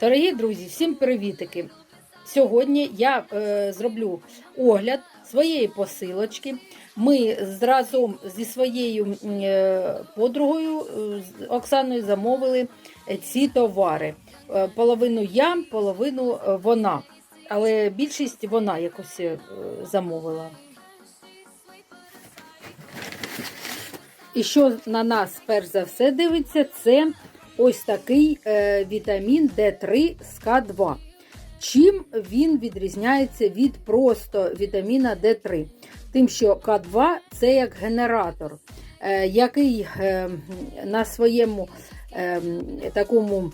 Дорогі друзі, всім привітики! Сьогодні я е, зроблю огляд своєї посилочки. Ми разом зі своєю е, подругою е, Оксаною замовили е, ці товари. Половину я, половину вона. Але більшість вона якось замовила. І що на нас перш за все дивиться, це ось такий е, вітамін D3 з К2. Чим він відрізняється від просто вітаміна D3? Тим, що К2 це як генератор, е, який е, на своєму такому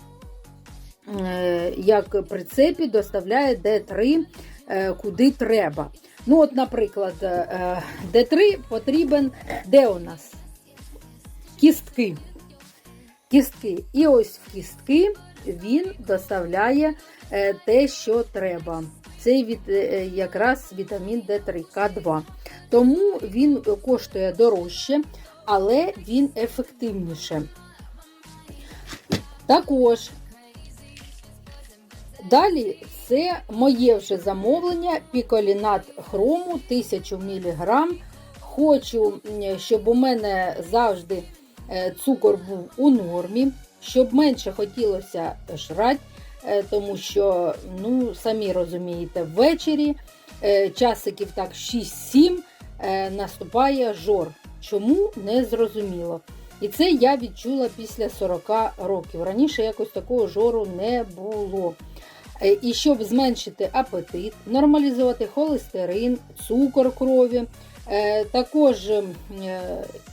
як прицепі доставляє D3 е, куди треба. Ну, от, наприклад, е, D3 потрібен де у нас? Кістки. Кістки. І ось в кістки він доставляє е, те, що треба. Це від, е, якраз вітамін D3, К2. Тому він коштує дорожче, але він ефективніше. Також далі це моє вже замовлення піколінат хрому 1000 мг. Хочу, щоб у мене завжди е, цукор був у нормі, щоб менше хотілося жрати, е, тому що, ну, самі розумієте, ввечері е, часиків так 6-7 е, наступає жор. Чому не зрозуміло. І це я відчула після 40 років. Раніше якось такого жору не було. Е, І щоб зменшити апетит, нормалізувати холестерин, цукор крові, е, також е,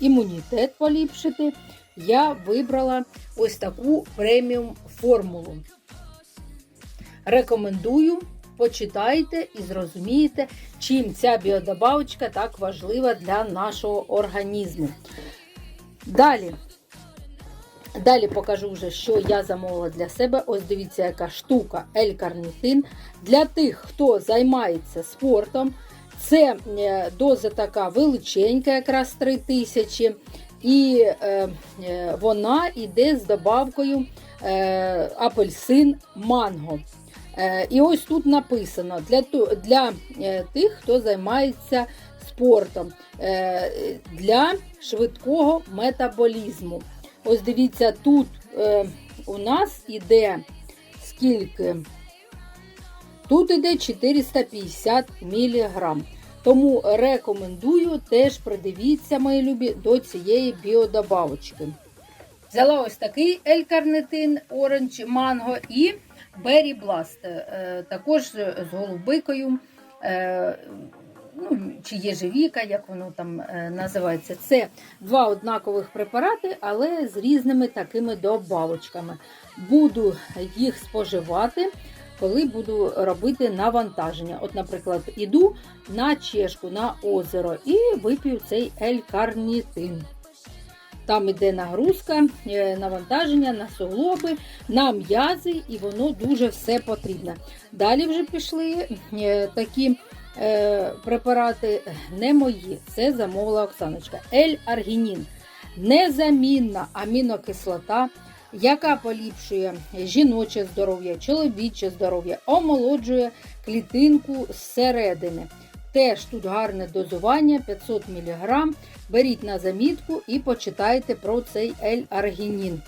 імунітет поліпшити, я вибрала ось таку преміум формулу. Рекомендую, почитайте і зрозумієте, чим ця біодобавочка так важлива для нашого організму. Далі. Далі покажу вже, що я замовила для себе. Ось дивіться, яка штука L-карнітин. Для тих, хто займається спортом. Це е, доза така величенька, якраз 3000. І е, е, вона йде з добавкою е, апельсин манго. Е, і ось тут написано для, для е, тих, хто займається спортом, е, для швидкого метаболізму. Ось дивіться, тут е, у нас іде скільки? Тут іде 450 мг. Тому рекомендую теж придивіться, мої любі, до цієї біодобавочки. Взяла ось такий L-карнитин Orange Mango і Berry Blast, е, також з голубикою. е, ну, чи єжевіка, як воно там е, називається. Це два однакових препарати, але з різними такими добавочками. Буду їх споживати, коли буду робити навантаження. От, наприклад, іду на чешку, на озеро і вип'ю цей L-карнітин. Там іде нагрузка, е, навантаження на суглоби, на м'язи, і воно дуже все потрібне. Далі вже пішли е, такі е, препарати не мої. Це замовила Оксаночка. L-аргінін. Незамінна амінокислота, яка поліпшує жіноче здоров'я, чоловіче здоров'я, омолоджує клітинку зсередини. Теж тут гарне дозування 500 мг. Беріть на замітку і почитайте про цей L-аргінін.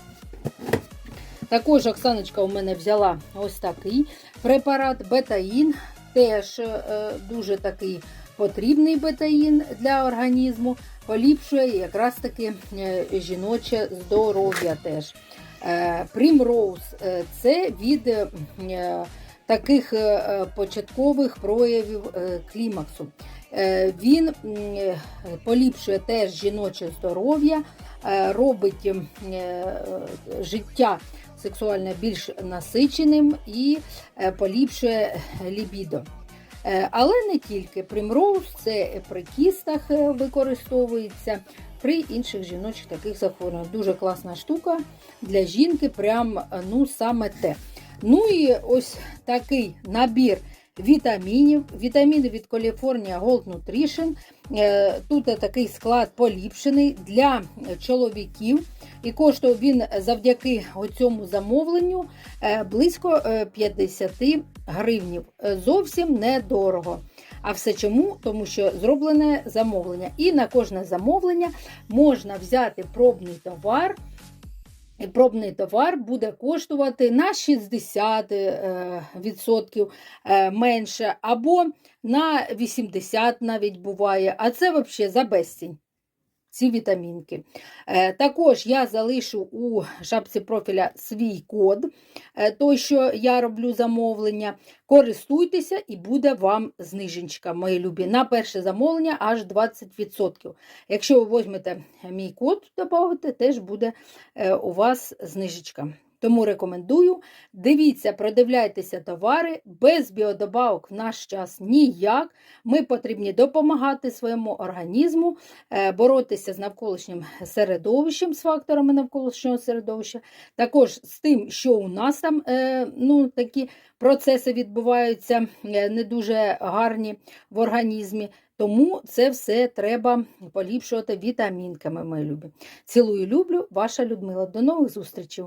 Також Оксаночка у мене взяла ось такий препарат бетаїн. Теж е, дуже такий потрібний бетаїн для організму. Поліпшує якраз таки е, жіноче здоров'я теж. Е, Primrose е, це від е, таких початкових проявів клімаксу. Він поліпшує теж жіноче здоров'я, робить життя сексуально більш насиченим і поліпшує лібідо. Але не тільки примроуз, це при кістах використовується, при інших жіночих таких захворюваннях. Дуже класна штука для жінки, прям ну саме те. Ну і ось такий набір вітамінів. Вітаміни від California Gold Nutrition. Е, Тут такий склад поліпшений для чоловіків. І коштує він завдяки цьому замовленню е, близько е, 50 гривнів. Е, Зовсім недорого. А все чому? Тому що зроблене замовлення. І на кожне замовлення можна взяти пробний товар. І пробний товар буде коштувати на 60% е, е, менше, або на 80% навіть буває. А це взагалі за безцінь. Ці вітамінки. Е, Також я залишу у шапці профіля свій код, е, той, що я роблю замовлення. Користуйтеся і буде вам зниженька, мої любі. На перше замовлення аж 20%. Якщо ви візьмете мій код, додавите, теж буде е, у вас знижечка. Тому рекомендую. Дивіться, продивляйтеся товари без біодобавок в наш час ніяк. Ми потрібні допомагати своєму організму, е, боротися з навколишнім середовищем, з факторами навколишнього середовища. Також з тим, що у нас там е, ну, такі процеси відбуваються е, не дуже гарні в організмі. Тому це все треба поліпшувати вітамінками, мої любі. Цілую, люблю, ваша Людмила. До нових зустрічей!